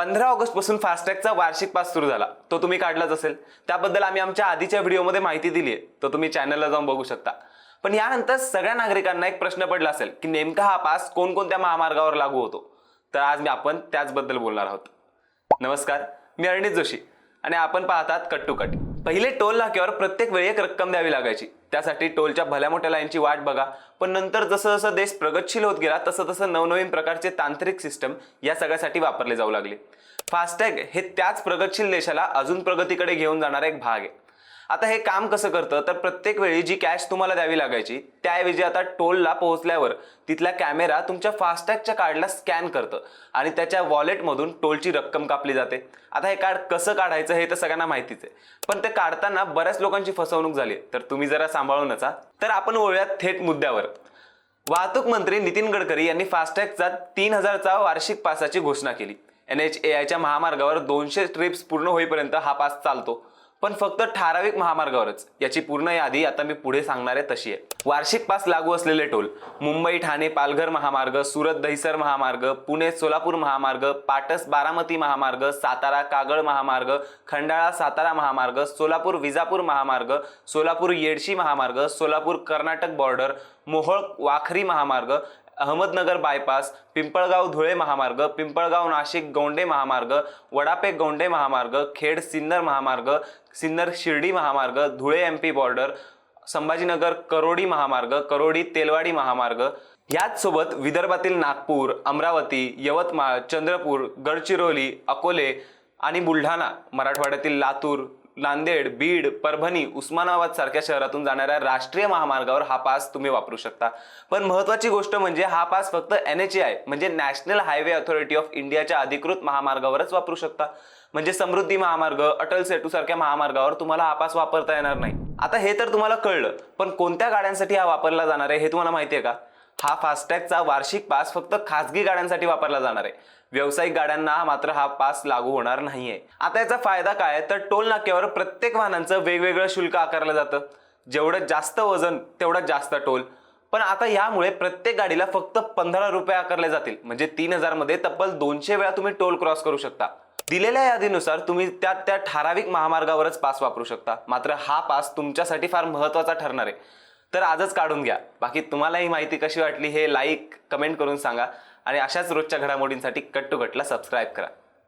पंधरा ऑगस्टपासून फास्टॅगचा वार्षिक पास सुरू झाला. तो तुम्ही काढलाच असेल. त्याबद्दल आम्ही आमच्या आधीच्या व्हिडिओमध्ये माहिती दिली आहे तो तुम्ही चॅनलला जाऊन बघू शकता. पण यानंतर सगळ्या नागरिकांना एक प्रश्न पडला असेल की नेमका हा पास कोणकोणत्या महामार्गावर लागू होतो? तर आज मी आपण त्याचबद्दल बोलणार आहोत. नमस्कार मी अरणित जोशी. आणि आपण पाहतात कट टू कट. पहिले टोल नाक्यावर प्रत्येक वेळी एक रक्कम द्यावी लागायची. त्यासाठी टोलच्या भल्या मोठ्या लाईनची वाट बघा. पण नंतर जसं जसं देश प्रगतशील होत गेला तसं तसं नवनवीन प्रकारचे तांत्रिक सिस्टम या सगळ्यासाठी वापरले जाऊ लागले. फास्टॅग हे त्याच प्रगतशील देशाला अजून प्रगतीकडे घेऊन जाणारा एक भाग आहे. आता हे काम कसं करतं? तर प्रत्येक वेळी जी कॅश तुम्हाला द्यावी लागायची त्याऐवजी आता टोलला पोहोचल्यावर तिथला कॅमेरा तुमच्या फास्टॅगच्या कार्डला स्कॅन करतं आणि त्याच्या वॉलेटमधून टोलची रक्कम कापली जाते. आता हे कार्ड कसं काढायचं हे तर सगळ्यांना माहितीच आहे. पण ते काढताना बऱ्याच लोकांची फसवणूक झाली तर तुम्ही जरा सांभाळून नसा. तर आपण वळूयात थेट मुद्द्यावर. वाहतूक मंत्री नितीन गडकरी यांनी फास्टॅगचा तीन हजारचा वार्षिक पासाची घोषणा केली. एन एच ए आयच्या महामार्गावर दोनशे ट्रिप्स पूर्ण होईपर्यंत हा पास चालतो. पण फक्त ठराविक महामार्गावरच. याची पूर्ण यादी आता मी पुढे सांगणार आहे तशी आहे. वार्षिक पास लागू असलेले टोल मुंबई ठाणे पालघर महामार्ग सुरत दहिसर महामार्ग पुणे सोलापूर महामार्ग पाटस बारामती महामार्ग सातारा कागळ महामार्ग खंडाळा सातारा महामार्ग सोलापूर विजापूर महामार्ग सोलापूर येडशी महामार्ग सोलापूर कर्नाटक बॉर्डर मोहोळ वाखरी महामार्ग अहमदनगर बायपास पिंपळगाव धुळे महामार्ग पिंपळगाव नाशिक गोंडे महामार्ग वडापे गोंडे महामार्ग खेड सिन्नर महामार्ग सिन्नर शिर्डी महामार्ग Dhule M P border Sambhajinagar Karodi महामार्ग करोडी तेलवाडी महामार्ग. याच सोबत विदर्भातील नागपूर अमरावती यवतमाळ चंद्रपूर गडचिरोली अकोले आणि बुलढाणा मराठवाड्यातील लातूर नांदेड बीड परभणी उस्मानाबाद सारख्या शहरातून जाणाऱ्या राष्ट्रीय महामार्गावर हा पास तुम्ही वापरू शकता. पण महत्वाची गोष्ट म्हणजे हा पास फक्त एन एच आय म्हणजे नॅशनल हायवे अथॉरिटी ऑफ इंडियाच्या अधिकृत महामार्गावरच वापरू शकता. म्हणजे समृद्धी महामार्ग अटल सेतू सारख्या महामार्गावर तुम्हाला हा पास वापरता येणार नाही. आता हे तर तुम्हाला कळलं पण कोणत्या गाड्यांसाठी हा वापरला जाणार आहे हे तुम्हाला माहिती आहे का? हा फास्टॅगचा वार्षिक पास फक्त खासगी गाड्यांसाठी वापरला जाणार आहे. व्यावसायिक गाड्यांना मात्र हा पास लागू होणार नाहीये. आता याचा फायदा काय तर टोल नाक्यावर प्रत्येक वाहनांचं वेगवेगळं शुल्क आकारलं जातं. जेवढं जास्त वजन तेवढं जास्त टोल. पण आता यामुळे प्रत्येक गाडीला फक्त पंधरा रुपये आकारले जातील. म्हणजे तीन हजारमध्ये तब्बल दोनशे वेळा तुम्ही टोल क्रॉस करू शकता. दिलेल्या यादीनुसार तुम्ही त्या त्या ठराविक महामार्गावरच पास वापरू शकता. मात्र हा पास तुमच्यासाठी फार महत्त्वाचा ठरणार आहे. तर आजच काढून घ्या. बाकी तुम्हाला ही माहिती कशी वाटली हे लाईक कमेंट करून सांगा. आणि अशाच रोजच्या घडामोडींसाठी कट टू कटला सबस्क्राईब करा.